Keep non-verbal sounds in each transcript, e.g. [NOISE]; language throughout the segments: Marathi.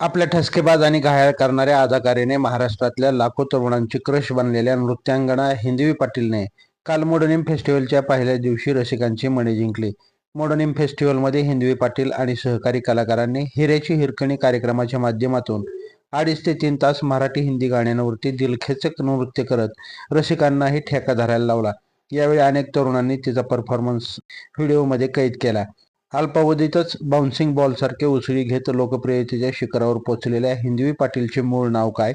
आपल्या ठसकेबाज आणि घायाळ करणाऱ्या अदाकारीने महाराष्ट्रातल्या लाखो तरुणांची क्रश बनलेल्या नृत्यांगणा हिंदवी पाटीलने काल मोडनिम फेस्टिवलच्या पहिल्या दिवशी रसिकांची मने जिंकली. मोडनिम फेस्टिवलमध्ये हिंदवी पाटील आणि सहकारी कलाकारांनी हिऱ्याची हिरकणी कार्यक्रमाच्या माध्यमातून अडीच ते तीन तास मराठी हिंदी गाण्यांवरती दिलखेचक नृत्य करत रसिकांनाही ठेका धरायला लावला. यावेळी अनेक तरुणांनी तिचा परफॉर्मन्स व्हिडिओमध्ये कैद केला. अल्पावधीतच बाउन्सिंग बॉलसारखे उसळी घेत लोकप्रियतेच्या शिखरावर पोहोचलेल्या हिंदवी पाटीलचे मूळ नाव काय?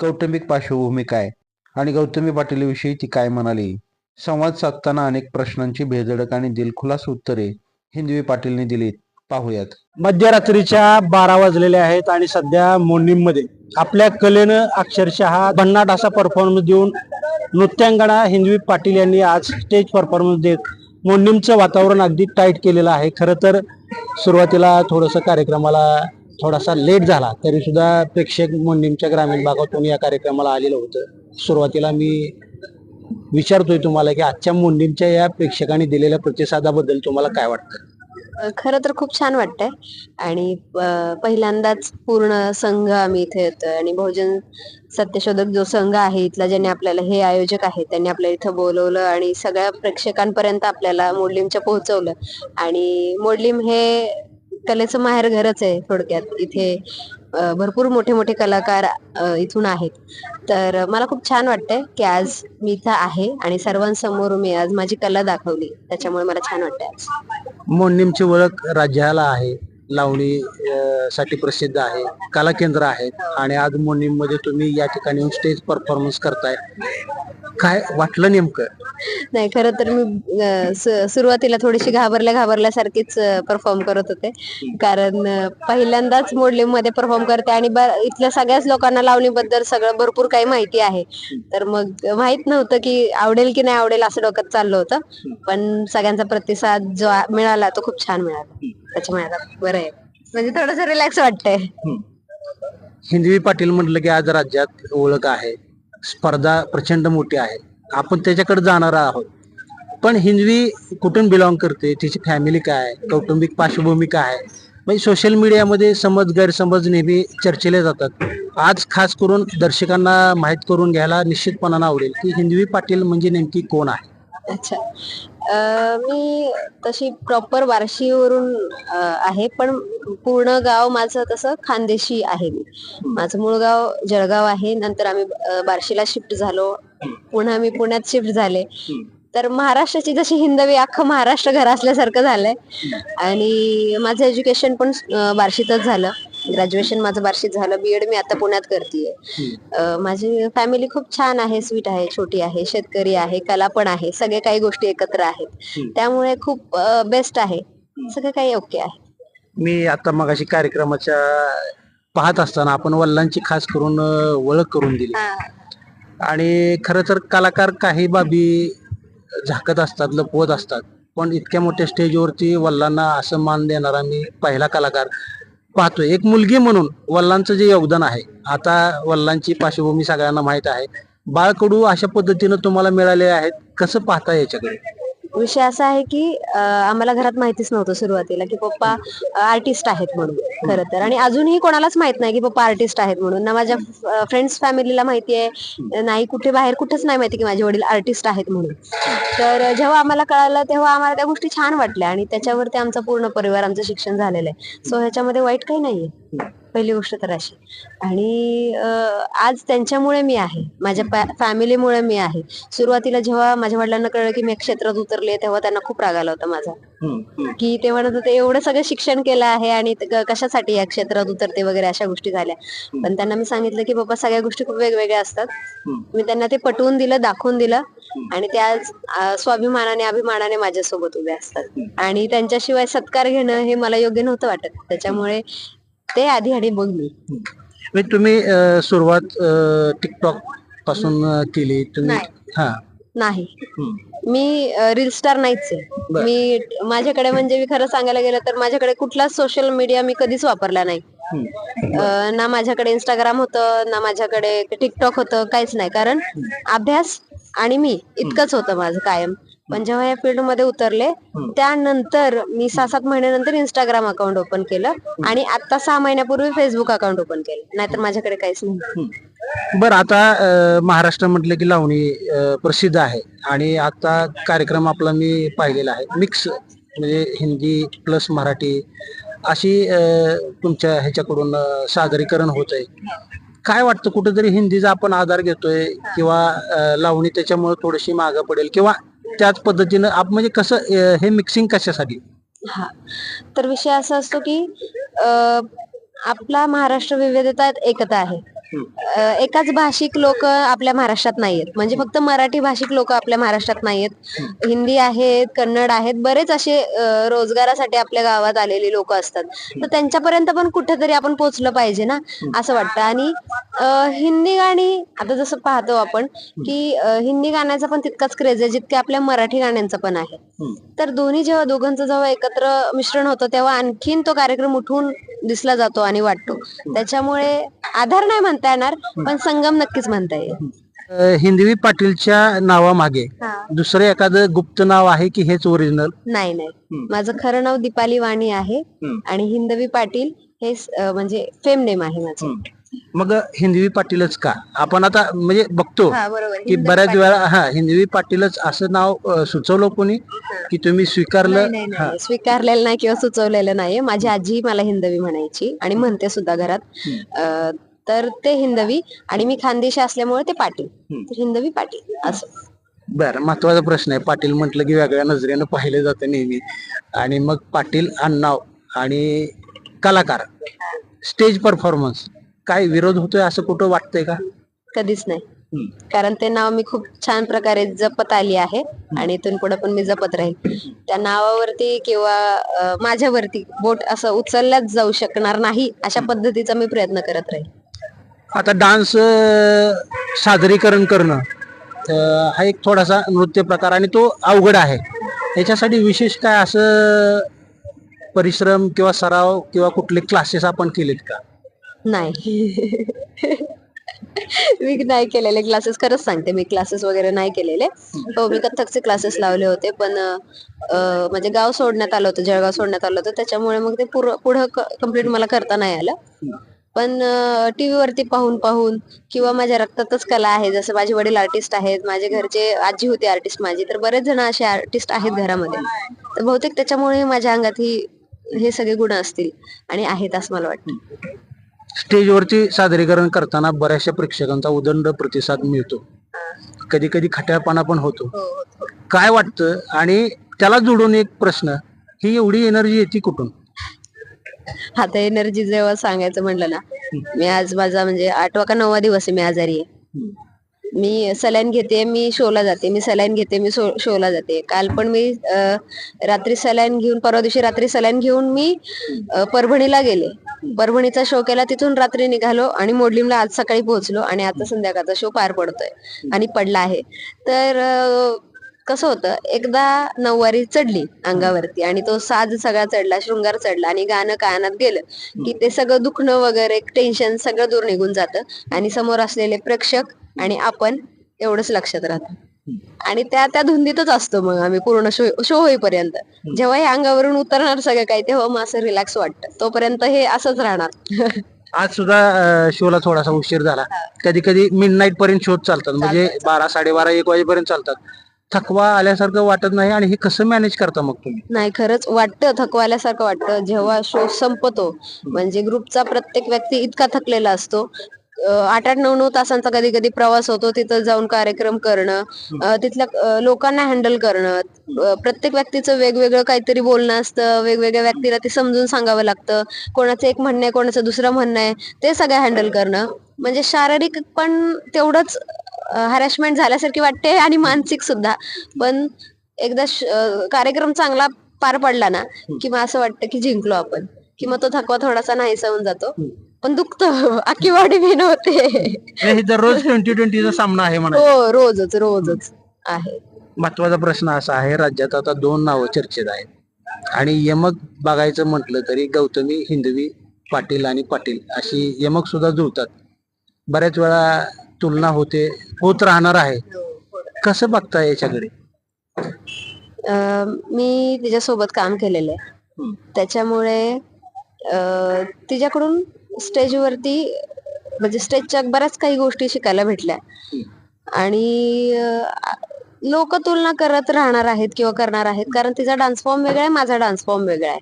कौटुंबिक पार्श्वभूमी काय? आणि गौतमी पाटीलविषयी ती काय म्हणाली? संवाद साधताना अनेक प्रश्नांची भेदडक आणि दिलखुलास उत्तरे हिंदवी पाटीलने दिलीत. पाहूयात. मध्यरात्रीच्या बारा वाजलेल्या आहेत आणि सध्या मोडणीमध्ये आपल्या कलेनं अक्षरशः भन्नाट असा परफॉर्मन्स देऊन नृत्यांगणा हिंदवी पाटील यांनी आज स्टेज परफॉर्मन्स देत मोडणीमचं वातावरण अगदी टाईट केलेलं आहे. खरं तर सुरुवातीला थोडंसं कार्यक्रमाला थोडासा लेट झाला. तरी सुद्धा प्रेक्षक मोडणीमच्या ग्रामीण भागातून या कार्यक्रमाला आलेलं होतं. सुरुवातीला मी विचारतोय तुम्हाला की आजच्या मोडणीमच्या या प्रेक्षकांनी दिलेल्या प्रतिसादाबद्दल तुम्हाला काय वाटतं? खरं तर खूप छान वाटतंय. आणि पहिल्यांदाच पूर्ण संघ आम्ही इथे येतोय. आणि बहुजन सत्यशोधक जो संघ आहे इथला ज्यांनी आपल्याला हे आयोजक आहे त्यांनी आपल्याला इथं बोलवलं आणि सगळ्या प्रेक्षकांपर्यंत आपल्याला मोडलीमच्या पोहोचवलं. आणि मोडलीम हे कलेचं माहेर घरच आहे थोडक्यात. इथे भरपूर मोठे मोठे कलाकार इथून आहेत. तर मला खूप छान वाटतंय की आज मी इथं आहे आणि सर्वांसमोर मी आज माझी कला दाखवली. त्याच्यामुळे मला छान वाटतंय आज. मोन्नीमची ओळख राज्याला आहे. लावणी साठी प्रसिद्ध आहे कला केंद्र आहेत आणि आज मोडणीममध्ये तुम्ही या ठिकाणी स्टेज परफॉर्मन्स करताय. काय वाटलं नेमकं? नाही खरं तर मी सुरुवातीला थोडीशी घाबरल्या घाबरल्यासारखीच परफॉर्म करत होते. कारण पहिल्यांदाच मोडलिममध्ये परफॉर्म करते आणि इथल्या सगळ्याच लोकांना लावणीबद्दल सगळं भरपूर काही माहिती आहे. तर मग माहीत नव्हतं की आवडेल की नाही आवडेल असं डोक्यात चाललं होतं. पण सगळ्यांचा प्रतिसाद जो मिळाला तो खूप छान मिळाला. त्याच्यामुळे आता बरं आहे. म्हणजे थोडस रिलॅक्स वाटतंय. हिंदवी पाटील म्हटलं की आज राज्यात ओळख आहे. स्पर्धा प्रचंड मोठी आहे. आपण त्याच्याकडे जाणार आहोत. पण हिंदवी कुठून बिलॉंग करते? तिची फॅमिली काय? कौटुंबिक पार्श्वभूमी काय? आहे म्हणजे सोशल मीडियामध्ये समज गैरसमज नेहमी चर्चेले जातात. आज खास करून दर्शकांना माहीत करून घ्यायला निश्चितपणानं आवडेल की हिंदवी पाटील म्हणजे नेमकी कोण आहे? अच्छा. मी तशी प्रॉपर बार्शीवरून आहे पण पूर्ण गाव माझं तसं खानदेशी आहे मी. माझं मूळ गाव जळगाव आहे. नंतर आम्ही बार्शीला शिफ्ट झालो. पुन्हा मी पुण्यात शिफ्ट झाले. तर महाराष्ट्राची जशी हिंदवी अख्खं महाराष्ट्र घर असल्यासारखं झालंय. आणि माझं एज्युकेशन पण बार्शीतच झालं. ग्रॅज्युएशन माझं बार्शीत झालं. बीएड मी आता पुण्यात करतेय. अं, माझी फॅमिली खूप छान आहे स्वीट आहे छोटी आहे शेतकरी आहे कला पण आहे सगळे काही गोष्टी एकत्र आहेत. त्यामुळे खूप बेस्ट आहे. सगळं काही ओके आहे. मी आता मगाशी कार्यक्रमाच्या पाहत असताना आपण वल्लांची खास करून ओळख करून दिली. आणि खरं तर कलाकार काही बाबी झाकत असतात लपवत असतात. पण इतक्या मोठ्या स्टेजवरती वल्लांना असं मान देणारा मी पहिला कलाकार. पाहतोय. एक मुलगी म्हणून वल्लांचं जे योगदान आहे आता वल्लांची पार्श्वभूमी सगळ्यांना माहीत आहे. बाळकडू अशा पद्धतीनं तुम्हाला मिळाले आहेत. कसं पाहता याच्याकडे? विषय असा आहे की आम्हाला घरात माहितीच नव्हतं सुरुवातीला की पप्पा आर्टिस्ट आहेत म्हणून खरं तर. आणि अजूनही कोणालाच माहीत नाही की पप्पा आर्टिस्ट आहेत म्हणून. ना माझ्या फ्रेंड्स फॅमिलीला माहिती आहे नाही कुठे बाहेर कुठेच नाही माहिती की माझे वडील आर्टिस्ट आहेत म्हणून. तर जेव्हा आम्हाला कळालं तेव्हा आम्हाला त्या गोष्टी छान वाटल्या आणि त्याच्यावरती आमचा पूर्ण परिवार आमचं शिक्षण झालेलं आहे. सो ह्याच्यामध्ये वाईट काही नाहीये. पहिली गोष्ट तर अशी. आणि आज त्यांच्यामुळे मी आहे. माझ्या फॅमिलीमुळे मी आहे. सुरुवातीला जेव्हा माझ्या वडिलांना कळलं की मी क्षेत्रात उतरले तेव्हा त्यांना खूप राग आला होता माझा. की ते म्हणत होते एवढं सगळं शिक्षण केलं आहे आणि कशासाठी या क्षेत्रात उतरते वगैरे अशा गोष्टी झाल्या. पण त्यांना मी सांगितलं की बाबा सगळ्या गोष्टी खूप वेगवेगळ्या असतात. मी त्यांना ते पटवून दिलं दाखवून दिलं. आणि ते आज स्वाभिमानाने अभिमानाने माझ्यासोबत उभे असतात. आणि त्यांच्याशिवाय सत्कार घेणं हे मला योग्य नव्हतं वाटत. त्याच्यामुळे ते आधी आधी बघ मी. म्हणजे तुम्ही अं, सुरुवात टिकटॉकपासून अं, केली. तुम्ही नाही. हा. नाही. मी रील स्टार नाहीच आहे. मी माझ्याकडे म्हणजे मी खरं सांगायला गेलं तर माझ्याकडे कुठलाच सोशल मीडिया मी कधीच वापरला नाही. अं, ना माझ्याकडे इंस्टाग्राम होतं ना माझ्याकडे टिकटॉक होतं काहीच नाही. कारण अभ्यास आणि मी इतकंच होतं माझं कायम. पण जेव्हा या फील्डमध्ये उतरले त्यानंतर मी सहा सात महिन्यानंतर इंस्टाग्राम अकाउंट ओपन केलं आणि आता सहा महिन्यापूर्वी फेसबुक अकाउंट ओपन केलं. नाहीतर माझ्याकडे काहीच नाही. बरं आता महाराष्ट्र म्हटलं की लावणी प्रसिद्ध आहे आणि आता कार्यक्रम आपला मी पाहिलेला आहे. मिक्स म्हणजे हिंदी प्लस मराठी अशी तुमच्या ह्याच्याकडून सादरीकरण होत आहे काय वाटतं कुठेतरी हिंदीचा आपण आधार घेतोय किंवा लावणी त्याच्यामुळे थोडीशी मागं पडेल किंवा त्याच पद्धतीनं आप म्हणजे कसं अं, हे मिक्सिंग कशासाठी? हा. तर विषय असा असतो की अ, आपला महाराष्ट्र विविधता एकता आहे. अ, एकाच भाषिक लोक आपल्या महाराष्ट्रात नाहीयेत. म्हणजे फक्त मराठी भाषिक लोक आपल्या महाराष्ट्रात नाहीयेत. हिंदी आहेत कन्नड आहेत बरेच असे अ, रोजगारासाठी आपल्या गावात आलेली लोक असतात. तर त्यांच्यापर्यंत पण कुठेतरी आपण पोहोचलं पाहिजे ना असं वाटतं. आणि अ, हिंदी गाणी आता जसं पाहतो आपण की अ, हिंदी गाण्याचा पण तितकाच क्रेज आहे जितके आपल्या मराठी गाण्यांचा पण आहे. तर दोन्ही जेव्हा दोघांचं जेव्हा एकत्र मिश्रण होतं तेव्हा आणखीन तो कार्यक्रम उठून दिसला जातो आणि वाटतो. त्याच्यामुळे आधार नाही म्हणता येणार पण संगम नक्कीच म्हणता येईल. हिंदवी पाटीलच्या नावामागे दुसरं एखादं गुप्त नाव आहे की हेच ओरिजिनल नाही नाही. माझं खरं नाव दीपाली वाणी आहे आणि हिंदवी पाटील हे स- अं, म्हणजे फेम नेम आहे माझं. मग हिंदवी पाटीलच का? आपण आता म्हणजे बघतो हा बरोबर. की बऱ्याच वेळा हा हिंदवी पाटीलच असं नाव अं, सुचवलं कोणी की तुम्ही स्वीकारलं? नाही, नाही. स्वीकारलेलं नाही किंवा सुचवलेलं नाही माझी आजी मला हिंदवी म्हणायची आणि म्हणते सुद्धा घरात. अं, तर ते हिंदवी आणि मी खानदेशी असल्यामुळे ते पाटील. तर हिंदवी पाटील असं. बर महत्त्वाचा प्रश्न आहे. पाटील म्हटलं की वेगळ्या नजरेनं पाहिलं जातं नेहमी. आणि मग पाटील आडनाव आणि कलाकार. Stage performance. काय विरोध होतोय असं कुठं वाटतंय का? कधीच नाही. कारण ते नाव मी खूप छान प्रकारे जपत आली आहे आणि इथून पुढे पण मी जपत राहील. त्या नावावरती किंवा माझ्यावरती बोट असं उचलल्याच जाऊ शकणार नाही अशा पद्धतीचा मी प्रयत्न करत राहील. आता डान्स सादरीकरण करणं हा एक थोडासा नृत्य प्रकार आणि तो अवघड आहे. याच्यासाठी विशेष काय असं परिश्रम किंवा सराव किंवा कुठले क्लासेस आपण केलेत का? नाही. मी नाही केलेले क्लासेस खरंच सांगते मी क्लासेस वगैरे नाही केलेले. हो मी कथ्थकचे क्लासेस लावले होते पण म्हणजे गाव सोडण्यात आलं होतं जळगाव सोडण्यात आलं होतं त्याच्यामुळे मग ते पुढं कंप्लीट मला करता नाही आलं. पण टीव्ही वरती पाहून पाहून किंवा माझ्या रक्तातच कला आहे. जसं माझे वडील आर्टिस्ट आहेत माझे घरचे आजी होती आर्टिस्ट माझी तर बरेच जण असे आर्टिस्ट आहेत घरामध्ये. तर बहुतेक त्याच्यामुळे माझ्या अंगात ही हे सगळे गुण असतील आणि आहेत असं मला वाटतं. स्टेजवरती सादरीकरण करताना बऱ्याचशा प्रेक्षकांचा उदंड प्रतिसाद मिळतो. कधी कधी खट्याळपणा पण होतो. काय वाटतं? आणि त्याला जोडून एक प्रश्न ही एवढी एनर्जी येते कुठून? [LAUGHS] आता एनर्जी जेव्हा सांगायचं म्हणलं ना मी आज माझा म्हणजे आठवा का नववा दिवस आहे मी आजारी आहे. मी सलाईन घेते मी शोला जाते मी सलाईन घेते मी शो- शोला जाते. काल पण मी रात्री सलाईन घेऊन परवा दिवशी रात्री सलाईन घेऊन मी परभणीला गेले. परभणीचा शो केला तिथून रात्री निघालो आणि मोडलीमला आज सकाळी पोहोचलो आणि आता संध्याकाळचा शो पार पडतोय आणि पडला आहे. तर कसं होतं एकदा नऊवारी चढली अंगावरती आणि तो साज सगळा चढला शृंगार चढला आणि गाणं कानात गेलं की ते सगळं दुखणं वगैरे टेन्शन सगळं दूर निघून जातं आणि समोर असलेले प्रेक्षक आणि आपण एवढंच लक्षात राहतं. आणि त्या त्या धुंदीतच असतो मग आम्ही पूर्ण शो शो होईपर्यंत. जेव्हा हे अंगावरून उतरणार सगळं काही तेव्हा मग असं रिलॅक्स वाटतं. तोपर्यंत हे असंच राहणार. आज सुद्धा शोला थोडासा उशीर झाला. कधी कधी मिड नाईट पर्यंत शोध चालतात. म्हणजे बारा साडेबारा एक वाजेपर्यंत चालतात. थकवा आल्यासारखं वाटत नाही आणि हे कसं मॅनेज करता मग तुम्ही? नाही खरंच वाटतं थकवा आल्यासारखं वाटतं. जेव्हा शो संपतो म्हणजे ग्रुपचा प्रत्येक व्यक्ती इतका थकलेला असतो. आठ आठ नऊ नऊ तासांचा कधी कधी प्रवास होतो तिथं जाऊन कार्यक्रम करणं तिथल्या लोकांना हँडल करणं. प्रत्येक व्यक्तीचं वेगवेगळं काहीतरी बोलणं असतं वेगवेगळ्या व्यक्तीला ते समजून सांगावं लागतं. कोणाचं एक म्हणणं आहे कोणाचं दुसरं म्हणणं आहे ते सगळं हँडल करणं. म्हणजे शारीरिक पण तेवढंच हॅरॅसमेंट झाल्यासारखी वाटते आणि मानसिक सुद्धा. पण एकदा कार्यक्रम चांगला पार पडला ना की मग असं वाटतं की जिंकलो आपण. कि मग तो थकवा थोडासा नाहीसा होऊन जातो. पण दुखतं. [LAUGHS] अख्खी बॉडी पेन होते. दररोज ट्वेंटी ट्वेंटीचा सामना आहे हो रोजच रोजच आहे. महत्त्वाचा प्रश्न असा आहे राज्यात आता दोन नावं चर्चेत आहेत. आणि यमक बघायचं म्हटलं तरी गौतमी हिंदवी पाटील आणि पाटील अशी यमक सुद्धा जुळतात. बऱ्याच वेळा तुलना होते होत राहणार आहे. कसं बघता याच्याकडे? अं, मी तिच्यासोबत काम केलेलं आहे. त्याच्यामुळे अं, तिच्याकडून स्टेजवरती म्हणजे स्टेजच्या बऱ्याच काही गोष्टी शिकायला भेटल्या. आणि लोक तुलना करत राहणार आहेत किंवा करणार आहेत. कारण तिचा डान्स फॉर्म वेगळा आहे माझा डान्स फॉर्म वेगळा आहे.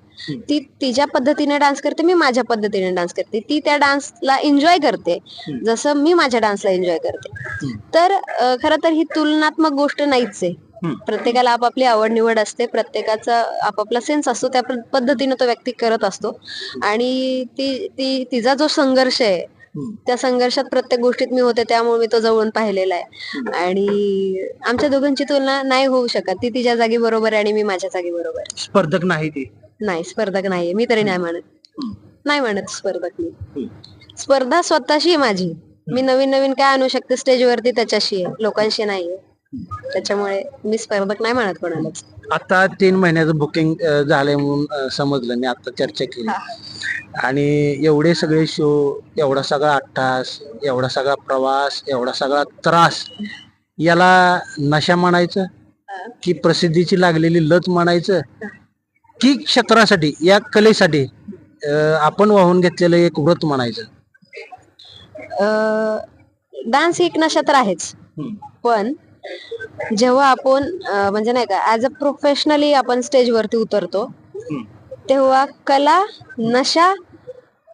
ती तिच्या पद्धतीने डान्स करते मी माझ्या पद्धतीने डान्स करते. ती त्या डान्सला एन्जॉय करते. जसं मी माझ्या डान्सला एन्जॉय करते. तर खरं तर ही तुलनात्मक गोष्ट नाहीच आहे. प्रत्येकाला आपापली आवड निवड असते. प्रत्येकाचा आपापला सेन्स असतो. त्या पद- पद्धतीने तो व्यक्ती करत असतो. आणि ती ती तिचा जो संघर्ष आहे त्या संघर्षात प्रत्येक गोष्टीत मी होते त्यामुळे मी तो जवळून पाहिलेला आहे. आणि आमच्या दोघांची तुलना नाही होऊ शकत. ती तिच्या जागी बरोबर आहे आणि मी माझ्या जागी बरोबर आहे. स्पर्धक नाही ते. नाही स्पर्धक नाहीये. मी तरी नाही म्हणत. नाही म्हणत स्पर्धक मी. स्पर्धा स्वतःशी आहे माझी. मी नवीन नवीन काय आणू शकते स्टेजवरती त्याच्याशी आहे. लोकांशी नाहीये. त्याच्यामुळे मी स्पर्धक नाही म्हणत कोणालाच. आता तीन महिन्याचं बुकिंग झालंय म्हणून समजलं. मी आता चर्चा केली. आणि एवढे सगळे शो एवढा सगळा अट्टास एवढा सगळा प्रवास एवढा सगळा त्रास याला नशा म्हणायचं? की प्रसिद्धीची लागलेली लत म्हणायचं? की क्षेत्रासाठी या कलेसाठी आपण वाहून घेतलेलं एक व्रत म्हणायचं? डान्स एक नशा तर आहेच. पण जेव्हा आपण म्हणजे नाही का ऍज अ प्रोफेशनली आपण स्टेजवरती उतरतो तेव्हा कला नशा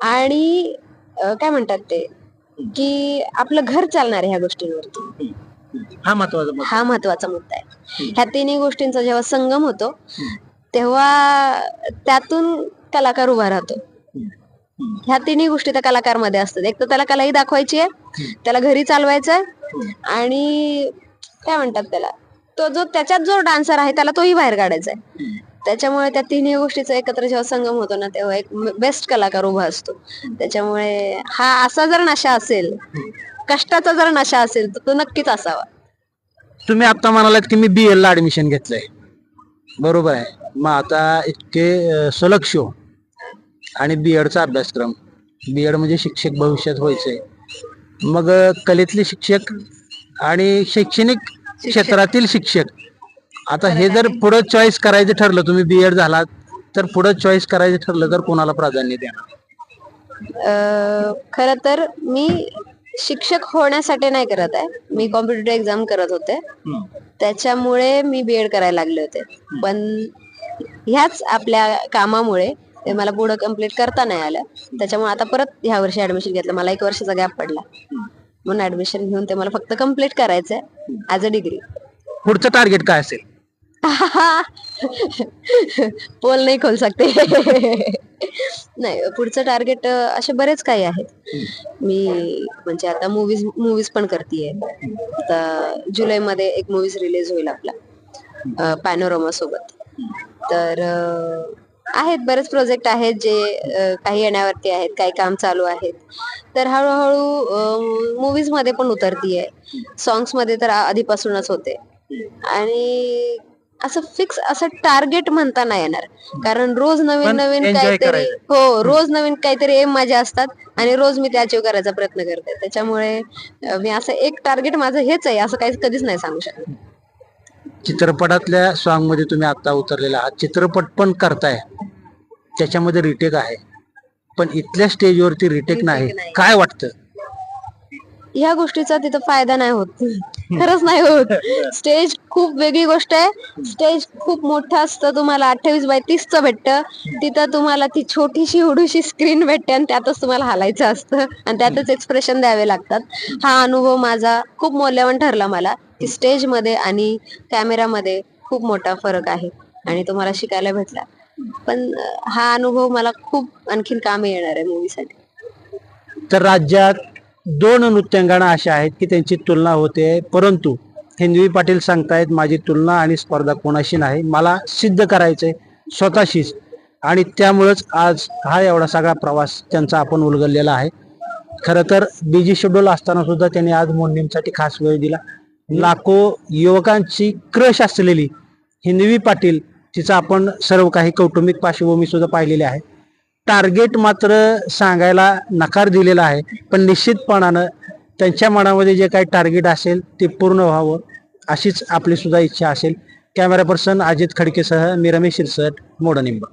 आणि काय म्हणतात ते की आपलं घर चालणार आहे ह्या गोष्टींवरती. हा महत्त्वाचा. हा महत्त्वाचा मुद्दा आहे. ह्या तिन्ही गोष्टींचा जेव्हा संगम होतो तेव्हा त्यातून कलाकार उभा राहतो. ह्या तिन्ही गोष्टी त्या कलाकारमध्ये असतात. एक तर त्याला कलाही दाखवायची आहे त्याला घरी चालवायचं आहे आणि काय म्हणतात त्याला? तो जो त्याच्यात जो डान्सर आहे त्याला तोही बाहेर काढायचा आहे त्याच्यामुळे त्या तिन्ही गोष्टीचा एकत्र जेव्हा संगम होतो ना तेव्हा एक बेस्ट कलाकार उभा असतो. त्याच्यामुळे हा असा जर नशा असेल कष्टाचा जर नशा असेल तर तो नक्कीच असावा. तुम्ही आता म्हणालात की मी बी ला ऍडमिशन घेतलंय. बरोबर आहे. मग आता इतके अं, सलग शो आणि बी एडचा अभ्यासक्रम. बी एड म्हणजे शिक्षक भविष्यात व्हायचंय. मग कलेतले शिक्षक आणि शैक्षणिक क्षेत्रातील शिक्षक. आता हे जर पुढं चॉईस करायचं ठरलं तुम्ही बी एड झालात तर पुढं चॉईस करायचं ठरलं तर कोणाला प्राधान्य देणार? खर तर मी शिक्षक होण्यासाठी नाही करत आहे. मी कॉम्पिटेटिव्ह एक्झाम करत होते. त्याच्यामुळे मी बीएड करायला लागले होते. पण ह्याच आपल्या कामामुळे ते मला पुढे कंप्लीट करता नाही आलं. त्याच्यामुळे आता परत ह्या वर्षी ऍडमिशन घेतलं. मला एक वर्षाचा गॅप पडला. म्हणून ऍडमिशन घेऊन ते मला फक्त कंप्लीट करायचंय ऍज अ डिग्री पुढचं टार्गेट काय असेल? [LAUGHS] पोल नाही खोल सकते [LAUGHS] नाही पुढचं टार्गेट असे बरेच काही आहेत. मी म्हणजे आता मूवीज मूवीज पण करतेय. आता जुलै मध्ये एक मूवीज रिलीज होईल आपला पॅनोरमा सोबत. तर आहेत बरेच प्रोजेक्ट आहेत जे काही येण्यावरती आहेत काही काम चालू आहेत. तर हळूहळू मूवीजमध्ये पण उतरतीये. सॉंग्समध्ये तर आधीपासूनच होते. आणि असं फिक्स असं टार्गेट म्हणता नाही येणार. कारण रोज नवीन नवीन काहीतरी. हो रोज नवीन काहीतरी एम माझे असतात आणि रोज मी ते अचीव करायचा प्रयत्न करते. त्याच्यामुळे मी असं एक टार्गेट माझं हेच आहे असं काही कधीच नाही सांगू शकत. चित्रपटातल्या सॉन्गमध्ये तुम्ही आता उतरलेला आहात. चित्रपट पण करताय. त्याच्यामध्ये रिटेक आहे. पण इथल्या स्टेजवरती रिटेक नाही. नाही. काय वाटतं? ह्या गोष्टीचा तिथं फायदा नाही होत. खरंच नाही होत. [LAUGHS] स्टेज खूप वेगळी गोष्ट आहे. स्टेज खूप मोठं असतं. तुम्हाला अठ्ठावीस बाय तीसचं भेटतं. तिथं तुम्हाला ती छोटीशी हुडूशी स्क्रीन भेटते आणि त्यातच तुम्हाला हालायचं असतं. आणि त्यातच एक्सप्रेशन द्यावे लागतात. हा अनुभव माझा खूप मौल्यवान ठरला मला की स्टेजमध्ये आणि कॅमेरामध्ये खूप मोठा फरक आहे आणि तो मला शिकायला भेटला. पण हा अनुभव मला खूप आणखीन कामी येणार आहे मूवीसाठी तर राज्यात दोन नृत्यांगणा अशा आहेत की त्यांची तुलना होते परंतु हिंदवी पाटील सांगतायत माझी तुलना आणि स्पर्धा कोणाशी नाही मला सिद्ध करायचंय स्वतःशीच. आणि त्यामुळंच आज हा एवढा सगळा प्रवास त्यांचा आपण उलगडलेला आहे. खरं तर बिजी शेड्यूल असताना सुद्धा त्यांनी आज मोडणीसाठी खास वेळ दिला. लाखो युवकांची क्रश असलेली हिंदवी पाटील तिचा आपण सर्व काही कौटुंबिक पार्श्वभूमी सुद्धा पाहिलेली आहे. टार्गेट मात्र सांगायला नकार दिलेला आहे. पण निश्चितपणानं त्यांच्या मनामध्ये जे काही टार्गेट असेल ते पूर्ण व्हावं अशीच आपली सुद्धा इच्छा असेल. कॅमेरा पर्सन अजित खडकेसह मी रमेश शिरसट मोडनिंबा.